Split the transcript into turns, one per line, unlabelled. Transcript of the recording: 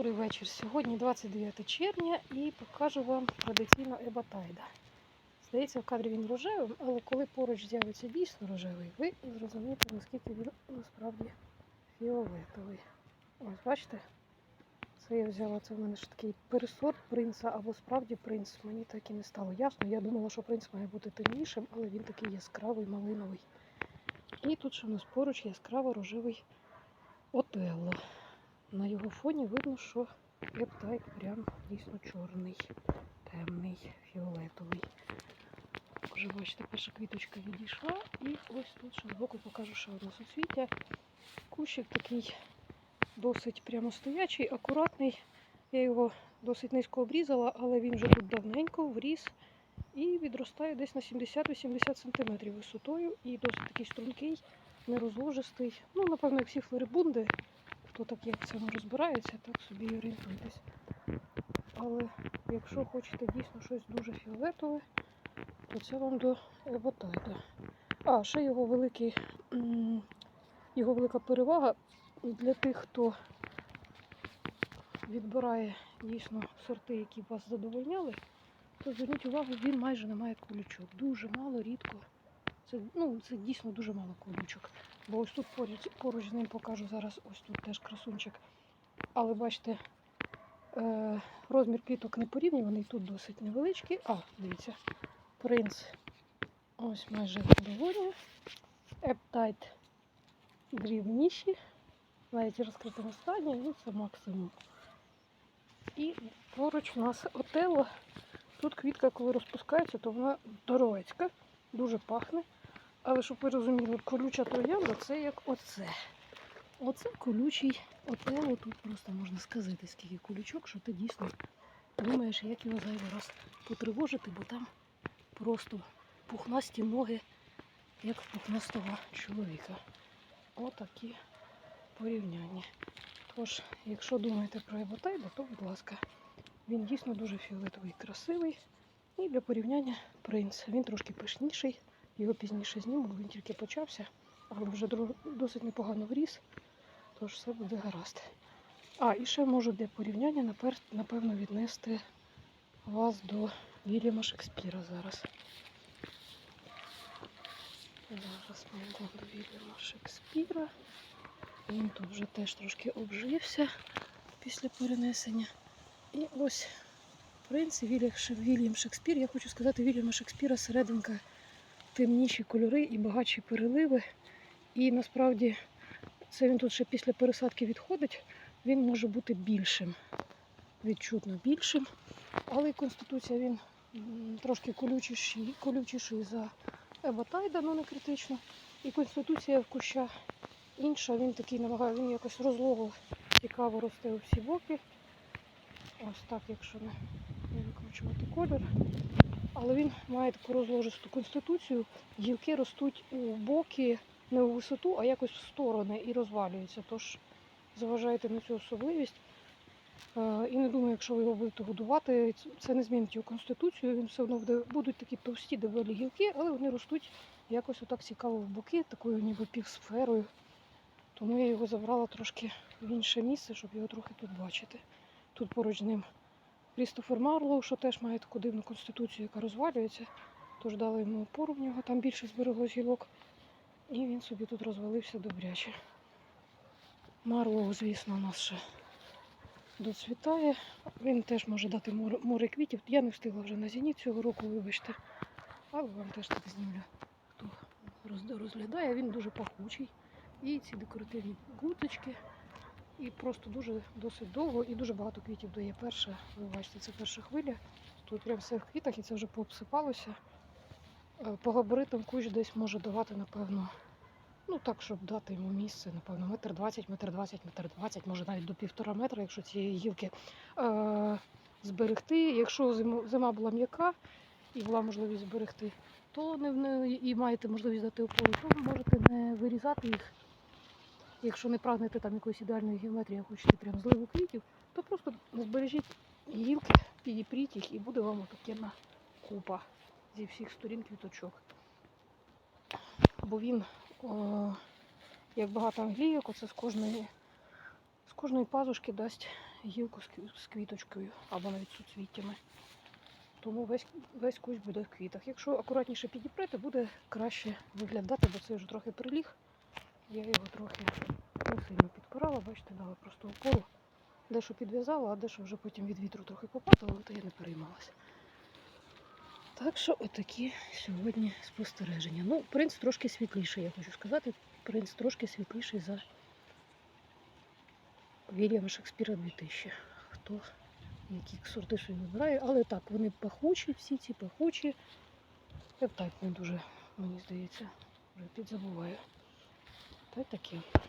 Добрий вечір. Сьогодні 29 червня і покажу вам традиційно ебатайда. Здається, в кадрі він рожевим, але коли поруч з'явиться дійсно рожевий, ви зрозумієте, наскільки він насправді фіолетовий. Ось бачите? Це я взяла, це в мене ж такий пересорт принца або справді принц. Мені так і не стало ясно. Я думала, що принц має бути темнішим, але він такий яскравий, малиновий. І тут ще в нас поруч яскраво рожевий отелло. На його фоні видно, що ептайт прям дійсно чорний, темний, фіолетовий. Вже бачите, перша квіточка відійшла. І ось тут ще збоку покажу ще одне суцвіття. Кущик такий досить прямостоячий, акуратний. Я його досить низько обрізала, але він вже тут давненько вріс і відростає десь на 70-80 см висотою і досить такий стрункий, нерозложистий. Ну, напевно, як всі флорибунди, хто так як в цьому розбирається, так собі орієнтуйтесь. Але якщо хочете дійсно щось дуже фіолетове, то це вам до еботайда. А, ще його великий, його велика перевага для тих, хто відбирає дійсно сорти, які б вас задовольняли, то зверніть увагу, він майже не має колючок. Дуже мало, рідко. Це, ну, це дійсно дуже мало колючок. Бо ось тут поруч, поруч з ним покажу зараз, ось тут теж красунчик. Але бачите, е, розмір квіток не порівнюваний, тут досить невеличкий. А, дивіться, принц ось майже доволі. Ептайт дрібніші, навіть розкритому стані, ну це максимум. І поруч у нас отело. Тут квітка, коли розпускається, то вона здоровецька, дуже пахне. Але щоб ви розуміли, колюча троянда це як оце. Оце колючий отело. Тут просто можна сказати, скільки колючок, що ти дійсно думаєш, як його зайвий раз потривожити, бо там просто пухнасті ноги, як в пухнастого чоловіка. Отакі порівняння. Тож, якщо думаєте про еботайда, то будь ласка, він дійсно дуже фіолетовий красивий. І для порівняння принц. Він трошки пишніший. Його пізніше зніму, він тільки почався, але вже досить непогано вріс, тож все буде гаразд. А, і ще можу для порівняння напевно віднести вас до Вільяма Шекспіра зараз. Зараз ми йдемо до Вільяма Шекспіра. Він тут вже теж трошки обжився після перенесення. І ось принц і Вільям Шекспір. Я хочу сказати, Вільяма Шекспіра серединка темніші кольори і багатші переливи. І насправді це він тут ще після пересадки відходить, він може бути більшим, відчутно більшим. Але конституція він трошки колючіший, колючіший за еботайда, ну не критично. І конституція в куща інша, він такий намагає, він якось розлого цікаво росте у всі боки. Ось так, якщо не викручувати колір. Але він має таку розложисту конституцію. Гілки ростуть у боки не у висоту, а якось в сторони і розвалюються. Тож зважайте на цю особливість. Е, І не думаю, якщо ви його будете годувати, це не змінить його конституцію. Він все одно буде, будуть такі товсті доволі гілки, але вони ростуть якось отак цікаво в боки, такою ніби півсферою. Тому я його забрала трошки в інше місце, щоб його трохи тут бачити. Тут поруч з ним Крістофер Марлоу, що теж має таку дивну конституцію, яка розвалюється. Тож дали йому опору в нього, там більше збереглось гілок. І він собі тут розвалився добряче. Марлоу, звісно, у нас ще доцвітає. Він теж може дати море, квітів. Я не встигла вже на зеніт цього року, вибачте. Але вам теж так знімлю, хто розглядає. Він дуже пахучий. І ці декоративні гудочки. І просто дуже досить довго і дуже багато квітів дає перша. Ви бачите, це перша хвиля. Тут прям все в квітах і це вже пообсипалося. Е, По габаритам кущ десь може давати, напевно, ну так, щоб дати йому місце, напевно, метр двадцять, метр двадцять, метр двадцять, може навіть до півтора метра, якщо цієї гілки е- зберегти. Якщо зима, була м'яка і була можливість зберегти, то не і маєте можливість дати опору, то ви можете не вирізати їх. Якщо не прагнете там якоїсь ідеальної геометрії, а хочете прям зливу квітів, то просто збережіть гілки, підіпріть їх і буде вам отакенна купа зі всіх сторін квіточок. Бо він, о, як багато англійок, оце з кожної кожної пазушки дасть гілку з з квіточкою або навіть суцвіттями. Тому весь, весь кущ буде в квітах. Якщо акуратніше підіпрете, буде краще виглядати, бо це вже трохи приліг. Я його трохи не сильно підпирала, бачите, дала просто опору. Дещо підв'язала, а дещо вже потім від вітру трохи попадало, то я не переймалася. Так що отакі сьогодні спостереження. Ну, принц трошки світліший, я хочу сказати. Принц трошки світліший за Вільяма Шекспіра 2000. Хто які сорти що вибирає, але так, вони пахучі, всі ці пахучі. Пептайт не дуже, мені здається, вже підзабуваю. Та й.